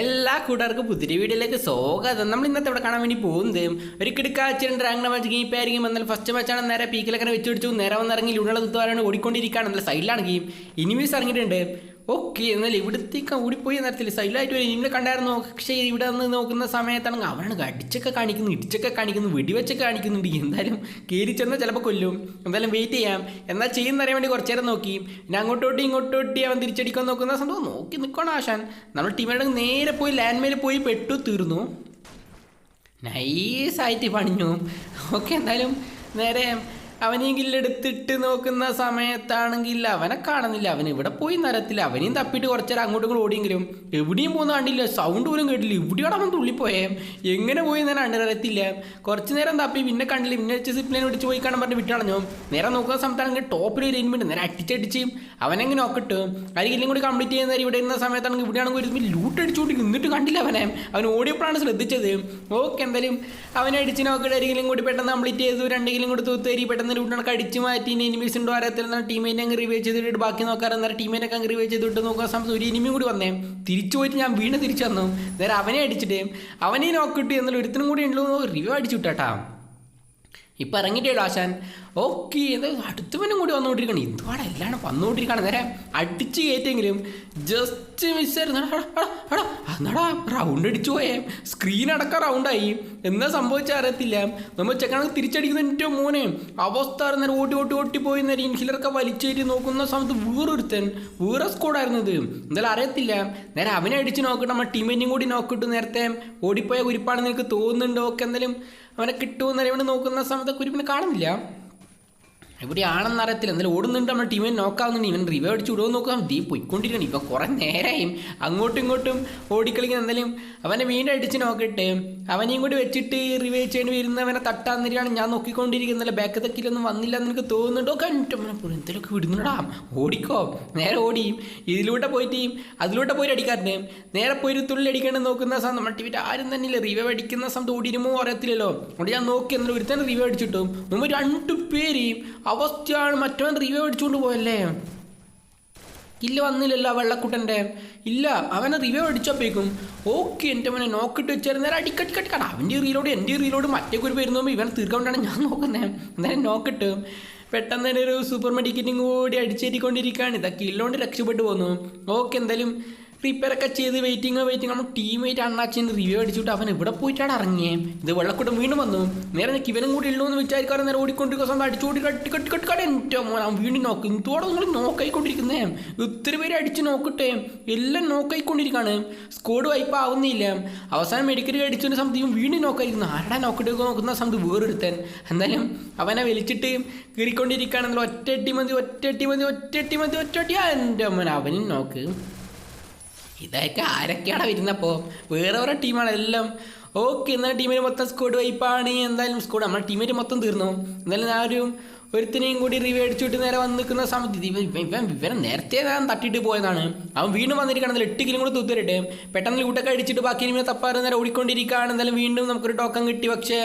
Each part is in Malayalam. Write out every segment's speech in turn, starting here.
എല്ലാ കൂട്ടുകാർക്കും പുതിരി വീഡിയോയിലേക്ക് സ്വാഗതം. നമ്മൾ ഇന്നത്തെ ഇവിടെ കാണാൻ വേണ്ടി പോകുന്നത് ഒരു കിടക്കാച്ചിട്ടുണ്ട് റാങ്ക് മാച്ച് ഗെയിം ആയിരിക്കും എന്നാൽ ഫസ്റ്റ് മാച്ചാണ് നേരെ പീക്കിലൊക്കെ വെച്ച് പിടിച്ചു. നേരെ വന്നിറങ്ങി ലൂണുള്ള കുത്തുവാരാണ് ഓടിക്കൊണ്ടിരിക്കുകയാണ്. നല്ല സൈഡിലാണ് ഗെയിം ഇനിമീസ് ഇറങ്ങിയിട്ടുണ്ട് ഓക്കെ എന്നാൽ ഇവിടത്തേക്ക് ഓടിപ്പോയി നേരത്തിൽ സൈലായിട്ട് വരും നിങ്ങളെ കണ്ടായിരുന്നു? പക്ഷേ ഇവിടെ വന്ന് നോക്കുന്ന സമയത്താണെങ്കിൽ അവനാണ് അടിച്ചൊക്കെ കാണിക്കുന്നു ഇടിച്ചൊക്കെ കാണിക്കുന്നു വെടിവെച്ചൊക്കെ കാണിക്കുന്നുണ്ട്. എന്തായാലും കയറി ചെന്നാൽ ചിലപ്പോൾ കൊല്ലും. എന്തായാലും വെയിറ്റ് ചെയ്യാം. എന്നാൽ ചെയ്യുന്ന അറിയാൻ വേണ്ടി കുറച്ച് നേരം നോക്കി. പിന്നെ അങ്ങോട്ടോട്ടി ഇങ്ങോട്ടോട്ടി അവൻ തിരിച്ചടിക്കാൻ നോക്കുന്ന സംഭവം നോക്കി നിൽക്കണം ആശാൻ. നമ്മൾ ടീമേറ്റ് നേരെ പോയി ലാൻഡ് മേലിൽ പോയി പെട്ടു തീർന്നു. നൈസായിട്ട് പണിഞ്ഞു. ഓക്കെ എന്തായാലും നേരെ അവനെയും കില്ലെടുത്തിട്ട് നോക്കുന്ന സമയത്താണെങ്കിൽ അവനെ കാണുന്നില്ല. അവൻ ഇവിടെ പോയി നരത്തില്ല അവനെയും തപ്പിയിട്ട് കുറച്ചേരം അങ്ങോട്ടും ഓടിയെങ്കിലും എവിടെയും പോകുന്ന കണ്ടില്ല സൗണ്ട് പോലും കേട്ടില്ല. ഇവിടെയോടെ അവൻ തുള്ളിപ്പോയേ? എങ്ങനെ പോയി ഞാൻ അണ്ടറിയത്തില്ല കുറച്ച് നേരം തപ്പി പിന്നെ കണ്ടില്ല. പിന്നെ വെച്ച് സിപ്ലൈൻ പിടിച്ച് പോയി കാണാൻ പറഞ്ഞ് വിട്ടാണോ നേരെ നോക്കുന്ന സമയത്താണെങ്കിൽ ടോപ്പിൽ ഒരു എനിമിണ്ട് നേരെ അടിച്ചടിച്ച് അവനെങ്ങനെ നോക്കട്ടു? അരികിലും കൂടി കംപ്ലീറ്റ് ചെയ്യുന്ന ഇവിടെ ഇരുന്ന സമയത്താണെങ്കിൽ ഇവിടെയാണെങ്കിൽ ഒരു ലൂട്ട് അടിച്ചുകൊണ്ട് നിന്നിട്ട് കണ്ടില്ല അവനെ. അവൻ ഓടിയപ്പോഴാണ് ശ്രദ്ധിച്ചത്. ഓക്കെ എന്തായാലും അവനെ അടിച്ച് നോക്കിയിട്ട് അരികിലും കൂടി പെട്ടെന്ന് കംപ്ലീറ്റ് ചെയ്തു. രണ്ടെങ്കിലും കൂടി തൂത്തേരി പെട്ടെന്ന് ലൂട്ടണക്ക് കടിച്ചു മാറ്റി ഇനി എനിമീസ് ഉണ്ടോ അറിയത്തില്ല ടീമിനെ അങ്ങ് റിവൈവ് ചെയ്തിട്ട് ബാക്കി നോക്കാറ്. എന്നാൽ ടീമിനെ ഒക്കെ അങ്ങ് റിവൈവ് ചെയ്തിട്ട് നോക്കാൻ സമയത്ത് ഒരു ഇനിമി കൂടി വന്നേ. തിരിച്ചു പോയിട്ട് ഞാൻ വീണ് തിരിച്ചു വന്നു. നേരെ അവനെ അടിച്ചിട്ട്. അവനെ നോക്കിട്ട് എന്നാൽ ഒരുത്തിനും കൂടി ഉണ്ടല്ലോ റിവ്യൂ അടിച്ചു വിട്ടാട്ടാ. ഇപ്പം ഇറങ്ങിയിട്ടേ ആശാൻ? ഓക്കെ എന്താ അടുത്തവനും കൂടി വന്നുകൊണ്ടിരിക്കണം. എന്തുവാടാ എല്ലാം വന്നുകൊണ്ടിരിക്കണം. നേരെ അടിച്ച് കയറ്റെങ്കിലും ജസ്റ്റ് മിസ്സായിരുന്നു റൗണ്ട് അടിച്ചു പോയേ. സ്ക്രീൻ അടക്കം റൗണ്ടായി എന്താ സംഭവിച്ചാൽ അറിയത്തില്ല. നമ്മൾ ചെക്കണ തിരിച്ചടിക്കുന്ന എന്റെ മോനെ. അവസ്ഥ അറിഞ്ഞാൽ ഓട്ടി ഓട്ടി ഓട്ടി പോയി നേരെ ഇൻഹിലറൊക്കെ വലിച്ചേരി നോക്കുന്ന സമയത്ത് വേറൊരുത്തൻ വേറെ സ്കോഡായിരുന്നത് എന്തായാലും അറിയത്തില്ല. നേരെ അവനെ അടിച്ച് നോക്കട്ടെ നമ്മൾ ടീമിനെയും കൂടി നോക്കിട്ട് നേരത്തെ ഓടിപ്പോയ കുരിപ്പാണെന്ന് എനിക്ക് തോന്നുന്നുണ്ടോ? ഒക്കെ എന്തായാലും അവനെ കിട്ടുമെന്ന് അറിയാണ്ട് നോക്കുന്ന സമയത്ത് കുരുപ്പിനെ കാണുന്നില്ല. എവിടെയാണെന്ന് അറിയത്തില്ല എന്നാലും ഓടുന്നുണ്ട് നമ്മുടെ ടീമിനെ നോക്കാവുന്നുണ്ട് ഇവൻ റിവേ അടിച്ച് വിടുമെന്ന് നോക്കാം ദീ പോയിക്കൊണ്ടിരിക്കണം ഇപ്പം കുറേ നേരമായും അങ്ങോട്ടും ഇങ്ങോട്ടും ഓടിക്കളിക്കുന്ന. എന്തായാലും അവനെ വീണ്ടും അടിച്ച് നോക്കട്ടെ അവനെയും കൂടി വെച്ചിട്ട് റിവേ ചെയ്യേണ്ടി വരുന്നവനെ തട്ടാന്നിരിക്കാണ് ഞാൻ നോക്കിക്കൊണ്ടിരിക്കുന്നില്ല ബാക്ക് തക്കിലൊന്നും വന്നില്ല എന്ന് എനിക്ക് തോന്നുന്നുണ്ടോ. കണ്ടോ. എന്തെങ്കിലുമൊക്കെ വിടുന്നടാ ഓടിക്കോ. നേരെ ഓടി. ഇതിലൂടെ പോയിട്ട് അതിലൂടെ പോയി അടിക്കാറുണ്ട്. നേരെ പോയി ഒരു തുള്ളി അടിക്കേണ്ടി നോക്കുന്ന സമയം നമ്മുടെ ടി ആരും തന്നെ ഇല്ല റിവേ അടിക്കുന്ന സമയത്ത് ഓടിയിരുമോ അറിയത്തില്ലല്ലോ. അതുകൊണ്ട് ഞാൻ നോക്കി. എന്നാലും ഒരുത്തന്നെ റിവേ അടിച്ചിട്ടും. നമ്മൾ രണ്ടു പേര് അവസ്ഥയാണ് മറ്റവൻ റിവ്യൂ അടിച്ചുകൊണ്ട് പോയല്ലേ? ഇല്ല വന്നില്ലല്ലോ വെള്ളക്കുട്ടന്റെ. ഇല്ല അവനെ റിവ്യൂ അടിച്ചപ്പോഴേക്കും ഓക്കെ എന്റെ അവനെ നോക്കിട്ട് വെച്ചാൽ അടിക്കടി കട്ടിക്കട അവന്റെ റീലോട് എന്റെ റീലോട് മറ്റേ ഒരു വരുമ്പോൾ ഇവൻ തീർക്കൊണ്ടാണ് ഞാൻ നോക്കുന്നത് അന്നേരം നോക്കിട്ട് പെട്ടെന്ന് തന്നെ ഒരു സൂപ്പർ മെഡിക്കറ്റും കൂടി അടിച്ചേറ്റിക്കൊണ്ടിരിക്കുകയാണ്. ഇതൊക്കെ ഇല്ലോണ്ട് രക്ഷപ്പെട്ടു പോന്നു. ഓക്കെ എന്തായാലും റിപ്പയർ ഒക്കെ ചെയ്ത് വെയിറ്റിംഗ് വെയിറ്റിംഗ് നമ്മൾ ടീമേറ്റ് അണ്ണാച്ചിന്റെ റിവ്യൂ അടിച്ചിട്ട് അവൻ ഇവിടെ പോയിട്ടാണ് ഇറങ്ങിയേ. ഇത് വെള്ളക്കൂട്ടം വീണ്ടും വന്നു. നേരെ ഇവനും കൂടി ഉള്ളൂ എന്ന് വിചാരിക്കാറ് നേരെ ഓടിക്കൊണ്ടിരിക്കുന്ന സമയം അടിച്ചോടി കട്ടി കട്ടി കട്ടി കട്ടി. എന്റെ മോൻ വീണ്ടും നോക്കും ഇതോടെ നിങ്ങൾ നോക്കായിക്കൊണ്ടിരിക്കുന്നേ ഒത്തിരി പേര് അടിച്ച് നോക്കട്ടെ എല്ലാം നോക്കായിക്കൊണ്ടിരിക്കുകയാണ് സ്കോഡ് വൈപ്പ് ആവുന്നില്ല. അവസാനം മെഡിക്കൽ അടിച്ചതിന്റെ സമയത്ത് വീണ്ടും നോക്കായിരിക്കുന്നു ആരുടെ നോക്കിട്ട് നോക്കുന്ന സമയത്ത് വേറൊരുത്തൻ. എന്തായാലും അവനെ വലിച്ചിട്ട് കീറിക്കൊണ്ടിരിക്കുകയാണെങ്കിൽ ഒറ്റട്ടി മതി ഒറ്റ അട്ടി മതി ഒറ്റ അട്ടി മതി ഒറ്റ അട്ടി എന്റെ മോൻ അവനും നോക്ക് ഇതൊക്കെ ആരൊക്കെയാണ് വരുന്നപ്പോൾ വേറെ വേറെ ടീമാണ് എല്ലാം ഓക്കെ എന്നാൽ ടീമിന് മൊത്തം സ്കോഡ് വൈപ്പാണ് എന്തായാലും സ്കോഡ് നമ്മുടെ ടീമേറ്റ് മൊത്തം തീർന്നു. എന്തായാലും ആ ഒരു ഒരുത്തിനെയും കൂടി റിവ്യൂ അടിച്ചിട്ട് നേരെ വന്ന് നിൽക്കുന്ന സമയത്ത് ഇവൻ നേരത്തെ ഞാൻ തട്ടിയിട്ട് പോയതാണ്. അവൻ വീണ്ടും വന്നിരിക്കുകയാണെങ്കിൽ എട്ട് കിലും കൂടി തൂത്തിട്ട് പെട്ടെന്ന് ലൂട്ടൊക്കെ അടിച്ചിട്ട് ബാക്കി ഇനിമേ തപ്പാറ് നേരെ ഓടിക്കൊണ്ടിരിക്കുകയാണ്. എന്തായാലും വീണ്ടും നമുക്കൊരു ടോക്കൺ കിട്ടി. പക്ഷേ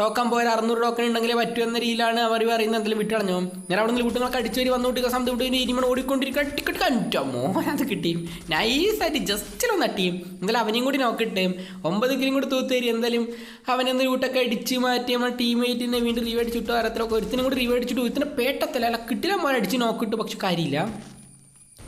ടോക്കൺ പോയാൽ അറുന്നൂറ് ടോക്കൺ ഉണ്ടെങ്കിലേ പറ്റൂ എന്ന രീതിയിലാണ് അവർ പറയുന്നത്. എന്തെങ്കിലും വിട്ടളഞ്ഞു ഞാൻ അവിടെ നിന്ന് ലൂട്ടുകളൊക്കെ അടിച്ചു വരി വന്നോട്ട് സമയത്ത് വിട്ട് ഇനിമ ഓടിക്കൊണ്ടിരിക്കുക. ടിക്കറ്റ് കണ്ടോ? മോനത് കിട്ടി. നൈസായിട്ട് ജസ്റ്റിലൊന്ന് തട്ടി. എന്തായാലും അവനെയും കൂടി നോക്കിട്ട്. ഒമ്പത് കിലും കൂടി തൂത്തേരി എന്തായാലും അവനെന്ന് ലൂട്ടൊക്കെ അടിച്ച് മാറ്റി. നമ്മുടെ ടീമേറ്റിനെ വീണ്ടും റിവേഡ് അടിച്ചിട്ട് അരത്തിലൊക്കെ ഒരുത്തിനും കൂടി റീവ് അടിച്ചിട്ട് ഇത്തന്നെ പേട്ടത്തില്ല അല്ല കിട്ടില്ല മോനെ അടിച്ച് നോക്കിട്ട് പക്ഷെ കാര്യമില്ല.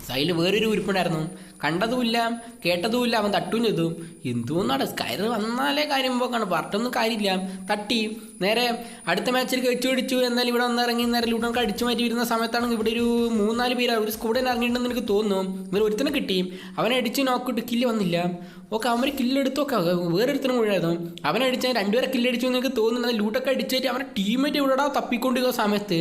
സൈഡിൽ വേറൊരു ഉരുപ്പുണ്ടായിരുന്നു. കണ്ടതുമില്ല കേട്ടതുമില്ല അവൻ തട്ടും ചെയ്തു. എന്തോന്നാണ് സ്കയർ വന്നാലേ കാര്യം പോക്കാണ്. പറഞ്ഞൊന്നും കാര്യമില്ല. തട്ടി. നേരെ അടുത്ത മാച്ചിൽ വെച്ചു പിടിച്ചു. എന്നാൽ ഇവിടെ വന്നിറങ്ങി നേരെ ലൂട്ടൻ കടിച്ചു മാറ്റി വരുന്ന സമയത്താണ് ഇവിടെ ഒരു മൂന്നാൽ പേര് ഒരു സ്കൂഡൻ ഇറങ്ങിയിട്ടുണ്ടെന്ന് എനിക്ക് തോന്നുന്നു. ഇവർ ഒരുത്തനെ കിട്ടി. അവനെ അടിച്ച് നോക്കിട്ട് കില്ല് വന്നില്ല. ഓക്കെ അവൻ കില്ലെടുത്തൊക്കെ വേറൊരുത്തനും കൂടായിരുന്നു അവനെ അടിച്ചാൽ രണ്ടുപേരെ കില്ലടിച്ചു എന്ന് എനിക്ക് തോന്നുന്നത് ലൂട്ടൊക്കെ അടിച്ചിട്ട് അവനെ ടീമേറ്റ് ഇവിടെ തപ്പിക്കൊണ്ടിരിക്കുന്ന സമയത്ത്?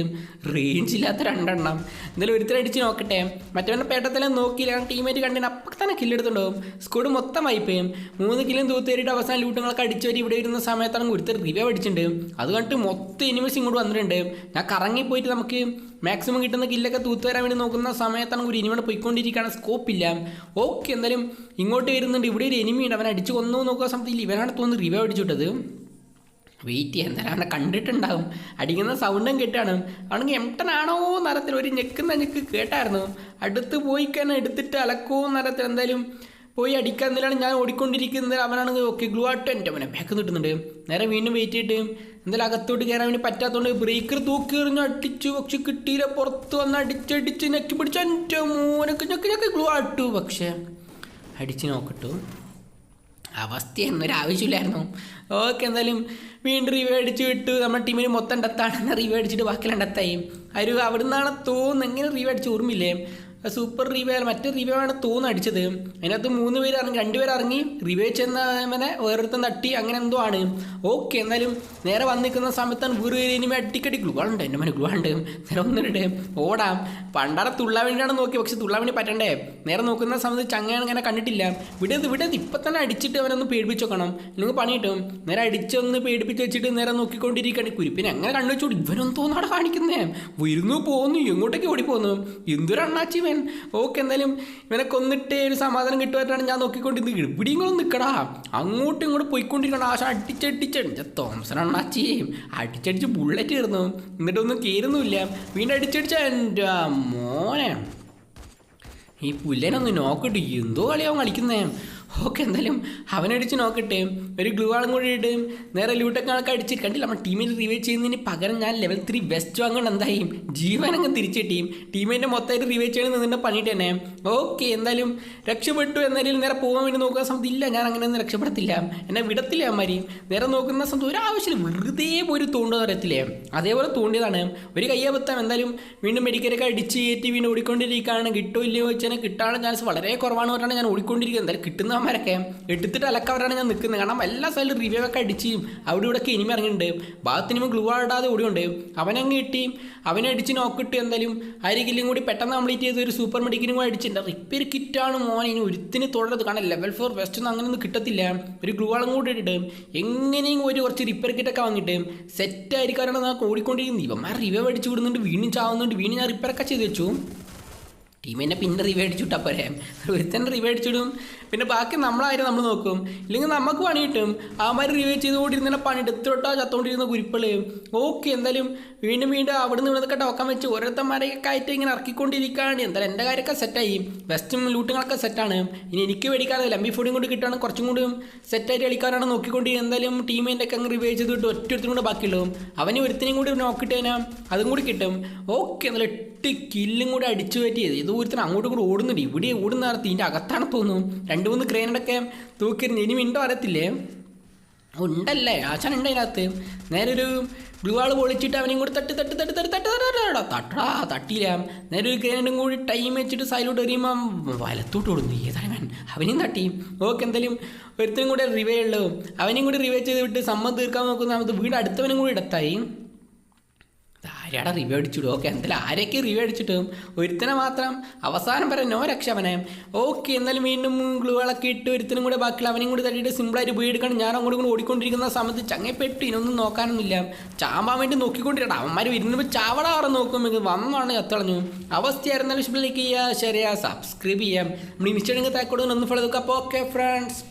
റേഞ്ച് ഇല്ലാത്ത രണ്ടെണ്ണം. എന്തായാലും ഒരുത്തരം അടിച്ച് നോക്കട്ടെ. മറ്റവന്റെ പേട്ടത്തിലെ നോക്കിയില്ല. ടീമേറ്റ് കണ്ടിന് അപ്പം തന്നെ കില്ലെടുത്തുണ്ടാവും സ്ക്വാഡ് മൊത്തം വായ്പയും മൂന്ന് കില്ലും തൂത്തേറിയിട്ട് അവസാനം ലൂട്ടുകളൊക്കെ അടിച്ചു വരി ഇവിടെ ഇരുന്ന സമയത്താണ് ഒരുത്തർ റിവ്യൂ അടിച്ചിട്ടുണ്ട് അത് കണ്ടിട്ട് മൊത്തം എനിമീസ് ഇങ്ങോട്ട് വന്നിട്ടുണ്ട്. ഞാൻ കറങ്ങി പോയിട്ട് നമുക്ക് മാക്സിമം കിട്ടുന്ന കില്ലൊക്കെ തൂത്ത് വരാൻ വേണ്ടി നോക്കുന്ന സമയത്താണ് ഒരു ഇനിമയുടെ പോയിക്കൊണ്ടിരിക്കുകയാണ് സ്കോപ്പില്ല ഓക്കെ എന്തായാലും ഇങ്ങോട്ട് വരുന്നുണ്ട്. ഇവിടെ ഒരു എനിമി ഉണ്ട്. അവനെ അടിച്ച് കൊന്നു നോക്കുന്ന സമയത്ത് ഇവനാണ് തോന്നുന്നു റിവ്യൂ അടിച്ചിട്ടത് വെയിറ്റ് ചെയ്യാൻ നേരം അവനെ കണ്ടിട്ടുണ്ടാവും. അടിക്കുന്ന സൗണ്ടും കേട്ടാണ്. ആണെങ്കിൽ എംട്ടനാണോ നരത്തിൽ ഒരു ഞെക്കുന്ന ഞെക്ക് കേട്ടായിരുന്നു. അടുത്ത് പോയി കഴിഞ്ഞാൽ എടുത്തിട്ട് അലക്കോ നരത്തിൽ എന്തായാലും പോയി അടിക്കാൻ നിലാണ് ഞാൻ ഓടിക്കൊണ്ടിരിക്കുന്നത്. അവനാണെങ്കിൽ ഓക്കെ ഗ്ലൂ ആട്ട് എന്റെ അവനെ ബാക്ക് നിട്ടുന്നുണ്ട് നേരെ വീണ്ടും വെയിറ്റ് ചെയ്തിട്ട് എന്തായാലും അകത്തോട്ട് കയറാൻ വേണ്ടി പറ്റാത്തതുകൊണ്ട് ബ്രേക്കർ തൂക്കി എറിഞ്ഞ് അടിച്ചു. പക്ഷെ കിട്ടിയില്ല. പുറത്ത് വന്ന് അടിച്ചടിച്ച് ഞെക്കി പിടിച്ച എന്റെ മോനൊക്കെ ഞെക്കി ഞെക്കി ഗ്ലൂ ആട്ടു പക്ഷേ അടിച്ച് നോക്കിട്ടു. അവസ്ഥ എന്നൊരു ആവശ്യമില്ലായിരുന്നു. ഓക്കെ എന്തായാലും വീണ്ടും റിവ്യൂ അടിച്ച് വിട്ടു. നമ്മുടെ ടീമിന് മൊത്തം ഡെത്താണെന്ന് റിവ്യൂ അടിച്ചിട്ട് ബാക്കിയുള്ള ഡെത്തായി. ഒരു അവിടെ നിന്നാണ് തോന്നുന്നു. എങ്ങനെ റിവ്യൂ അടിച്ച് ഓർമ്മയില്ലേ? സൂപ്പർ റിവ്യൂ മറ്റൊരു റിവ്യൂ ആണ് തോന്നുന്നു അടിച്ചത്. അതിനകത്ത് മൂന്ന് പേര് ഇറങ്ങി രണ്ടുപേർ ഇറങ്ങി റിവ്യൂ ചെന്നവനെ വേറൊരുത്തൻ തട്ടി അങ്ങനെ എന്തോ ആണ്. ഓക്കെ എന്നാലും നേരെ വന്ന് നിൽക്കുന്ന സമയത്താണ് വേറെ ഇനിമേ അടിക്കടി ഗ്ലുവാളുണ്ട് എന്റെ മനെ ഗ്ലുവാണ്ട് നേരെ ഒന്നിട്ട് ഓടാം. പണ്ടാടെ തുള്ളാൻ വേണ്ടിയാണ് നോക്കി പക്ഷെ തുള്ളാൻ വേണ്ടി പറ്റണ്ടേ? നേരെ നോക്കുന്ന സമയത്ത് ചങ്ങയാണ് അങ്ങനെ കണ്ടിട്ടില്ല. വിടത് വിടത് ഇപ്പം തന്നെ അടിച്ചിട്ട് അവനൊന്ന് പേടിപ്പിച്ച് വെക്കണം. അല്ലെങ്കിൽ പണി കിട്ടും നേരെ അടിച്ചൊന്ന് പേടിപ്പിച്ച് വെച്ചിട്ട് നേരെ നോക്കിക്കൊണ്ടിരിക്കുകയാണ്. കുരിപ്പിനെ അങ്ങനെ കണ്ണു വെച്ചോടി ഇവനൊന്നും തോന്നാടെ കാണിക്കുന്നേ? വരുന്നു പോകുന്നു എങ്ങോട്ടേക്ക് ഓടി പോകുന്നു എന്തൊരു അണ്ണാച്ചി ഇവൻ ഓക്കെ എന്തായാലും ഇവനെ കൊന്നിട്ട് ഒരു സമാധാനം കിട്ടുമായിട്ടാണ് ഞാൻ നോക്കിക്കൊണ്ടിരുന്നത്. ഇവിടെയും നിൽക്കടാ അങ്ങോട്ടും ഇങ്ങോട്ടും പോയിക്കൊണ്ടിരിക്കണം ആശ അടിച്ചടിച്ചടിച്ച തോമസൻ അണ്ണാച്ചി. അടിച്ചടിച്ച് ബുള്ളറ്റ് കയറുന്നു എന്നിട്ടൊന്നും കയറുന്നുമില്ല വീണ്ടും അടിച്ചടിച്ച എന്റെ മോനെ. ഈ പുല്ലനൊന്ന് നോക്കിട്ട് എന്തോ കളിയാവും കളിക്കുന്നേ. ഓക്കെ എന്തായാലും അവനടിച്ച് നോക്കട്ടെ. ഒരു ഗ്ലൂ ആളും കൂടി ഇട്ട് നേരെ ലൂട്ടൊക്കെ ആൾക്കാർ അടിച്ച് കണ്ടില്ല നമ്മൾ ടീമിൽ റിവൈവ് ചെയ്യുന്നതിന് പകരം ഞാൻ ലെവൽ ത്രീ വെസ്റ്റ് വാങ്ങേണ്ട എന്തായി? ജീവനങ്ങ് തിരിച്ചു ടീം ടീമിന്റെ മൊത്തമായിട്ട് റിവൈവ് ചെയ്യണം നിന്നിട്ട് പണിയിട്ട് തന്നെ. ഓക്കെ എന്തായാലും രക്ഷപ്പെട്ടു എന്നാലും നേരെ പോകാൻ വേണ്ടി നോക്കുന്ന സമയത്ത് ഇല്ല ഞാൻ അങ്ങനെ ഒന്നും രക്ഷപ്പെടത്തില്ല. എന്നെ വിടത്തില്ല അമ്മാരി നേരെ നോക്കുന്ന സമയത്ത് ഒരു ആവശ്യമില്ല. വെറുതെ ഒരു തോണ്ടുന്ന അറിയത്തില്ലേ അതേപോലെ തോണ്ടിയതാണ്. ഒരു കയ്യബത്തം എന്തായാലും വീണ്ടും മെഡിക്കലൊക്കെ അടിച്ച് കയറ്റി വീണ്ടും ഓടിക്കൊണ്ടിരിക്കുകയാണ്. കിട്ടോ ഇല്ലയോ വെച്ചാൽ കിട്ടാനുള്ള ചാൻസ് വളരെ കുറവാണ് പറഞ്ഞാണ് ഞാൻ ഓടിക്കൊണ്ടിരിക്കുന്നത്. എന്തായാലും കിട്ടുന്നവന്മാരൊക്കെ എടുത്തിട്ട് അലക്കവരാണ് ഞാൻ നിൽക്കുന്നത്. കാരണം എല്ലാ സ്ഥലത്തും റിവ്യൂ ഒക്കെ അടിച്ച് അവിടെ ഇവിടെ ഒക്കെ ഇനിമ ഇറങ്ങിയിട്ടുണ്ട്. ഭാഗത്തിന് ഗ്ലൂ ആടാതെ ഓടിയുണ്ട്. അവനങ്ങ് കിട്ടി. അവനെ അടിച്ച് നോക്കിട്ട് എന്തായാലും. അരികിലും കൂടി പെട്ടെന്ന് കംപ്ലീറ്റ് ചെയ്ത് ഒരു സൂപ്പർ മെഡിക്കലും കൂടി അടിച്ചിട്ടുണ്ട് റിപ്പയർ കിറ്റാണ് മോൻ ഇനി ഒരുത്തിന് തുടരുത്. കാരണം ലെവൽ ഫോർ വെസ്റ്റ് ഒന്നും അങ്ങനെയൊന്നും കിട്ടത്തില്ല. ഒരു ഗ്ലൂ ആളും കൂടി ഇട്ടിട്ട് എങ്ങനെയും ഒരു കുറച്ച് റിപ്പയർ കിറ്റൊക്കെ വാങ്ങിയിട്ട് സെറ്റ് ആയിരിക്കാനാണ് ഞാൻ ഓടിക്കൊണ്ടിരിക്കുന്നത് ഇവന്മാർ റിവ്യൂ അടിച്ച് വിടുന്നുണ്ട് വീണ്ടും ചാവുന്നുണ്ട്. വീണ്ടും ഞാൻ റിപ്പയർ ഒക്കെ ചെയ്ത് വെച്ചു. ടീമിനെ പിന്നെ റിവ്യൂ അടിച്ചുവിട്ടാ പോരെ. റിവേടിച്ചിടും റിവ്യൂ അടിച്ചിടും. പിന്നെ ബാക്കി നമ്മളാരും നമ്മൾ നോക്കും. ഇല്ലെങ്കിൽ നമുക്ക് പണി കിട്ടും. ആമാര് റിവേ ചെയ്തുകൊണ്ടിരുന്ന പണി എടുത്തോട്ടാ ചത്തോണ്ടിരുന്ന കുരിപ്പൾ. ഓക്കെ എന്തായാലും വീണ്ടും വീണ്ടും അവിടെ നിന്ന് ഇവിടുന്നൊക്കെ ടോക്കാൻ വെച്ച് ഓരോരുത്തന്മാരെയൊക്കെ ആയിട്ട് ഇങ്ങനെ ഇറക്കിക്കൊണ്ടിരിക്കുകയാണ് എന്തായാലും എന്റെ കാര്യമൊക്കെ സെറ്റായി വെസ്റ്റും ലൂട്ടുകളൊക്കെ സെറ്റാണ് ഇനി എനിക്ക് മേടിക്കാതെ ലംബി ഫുഡും കൊണ്ട് കിട്ടുകയാണ് കുറച്ചും കൂടി സെറ്റായിട്ട് കളിക്കാനാണ് നോക്കിക്കൊണ്ട് എന്തായാലും ടീമിന്റെ ഒക്കെ അങ്ങ് റിവേ ചെയ്തിട്ട് കിട്ടും ഒരുത്തിനും കൂടെ ബാക്കിയുള്ളൂ. അവന് ഒരുത്തിനും കൂടി നോക്കിയിട്ട് കഴിഞ്ഞാൽ അതും കൂടി കിട്ടും. ഓക്കെ എന്നാലും എട്ട് കില്ലും കൂടി അടിച്ചു പറ്റിയത്. ഇത് ഒരുത്തൻ അങ്ങോട്ടും കൂടെ ഓടുന്നുണ്ട്. ഇവിടെ ഓടുന്ന നേരത്ത് ഇതിന്റെ അകത്താണ് തോന്നുന്നു. രണ്ട് മൂന്ന് ക്രെയിനൊക്കെ തൂക്കിരുന്ന് ഇനി മിണ്ടോ അറിയത്തില്ലേ? ഉണ്ടല്ലേ? ആശാൻ ഉണ്ട് അതിനകത്ത്? നേരെ ഒരു ബ്ലൂ ആൾ പൊളിച്ചിട്ട് അവനെയും കൂടി തട്ടി തട്ടി തട്ടി തട്ടി തട്ടി തട്ടാ തട്ടാ തട്ടിയില്ല. നേരെ ഒരു ക്രെയിനും കൂടി ടൈം വെച്ചിട്ട് സൈലോട്ട് എറിയുമ്പം വലത്തോട്ട് ഓടുന്നു. ഏതാണ് വേൻ അവനെയും തട്ടി. ഓക്കെ എന്തായാലും ഒരുത്തനും കൂടെ റിവേ ഉള്ളു അവനെയും കൂടി റിവേ ചെയ്ത് വിട്ട് സമ്മതം തീർക്കാൻ നോക്കുന്ന സമയത്ത് വീട് അടുത്തവനും കൂടി ഇടത്തായി. ആരാടെ റിവ്യൂ അടിച്ചിടും. ഓക്കെ എന്തായാലും ആരൊക്കെ റിവ്യൂ അടിച്ചിട്ടും ഒരുത്തനെ മാത്രം അവസാനം വരെ നോ രക്ഷവനെ ഓക്കെ എന്നാലും വീണ്ടും ഗ്ലൂകളൊക്കെ ഇട്ട് ഒരുത്തനും കൂടെ ബാക്കിയുള്ള അവനെയും കൂടി തട്ടിയിട്ട് സിമ്പിളായിട്ട് പോയി എടുക്കണം ഞാൻ അങ്ങോട്ടും കൂടി ഓടിക്കൊണ്ടിരിക്കുന്ന സമയത്ത് ചങ്ങപ്പെട്ടു ഇനൊന്നും നോക്കാനൊന്നുമില്ല. ചാമ്പാൻ വേണ്ടി നോക്കിക്കൊണ്ടിരിക്കണം അവന്മാർ വരുന്നപ്പോൾ ചാവടാറ് നോക്കും. വന്നാണ് എത്തളഞ്ഞു അവസ്ഥയായിരുന്നാലും ലൈക്ക് ചെയ്യുക സബ്സ്ക്രൈബ് ചെയ്യാം. നമ്മൾ ഇൻസ്റ്റാഗ്രാം താക്കോട് ഒന്ന് ഫോളോ നോക്കാം അപ്പോൾ ഓക്കെ ഫ്രണ്ട്സ്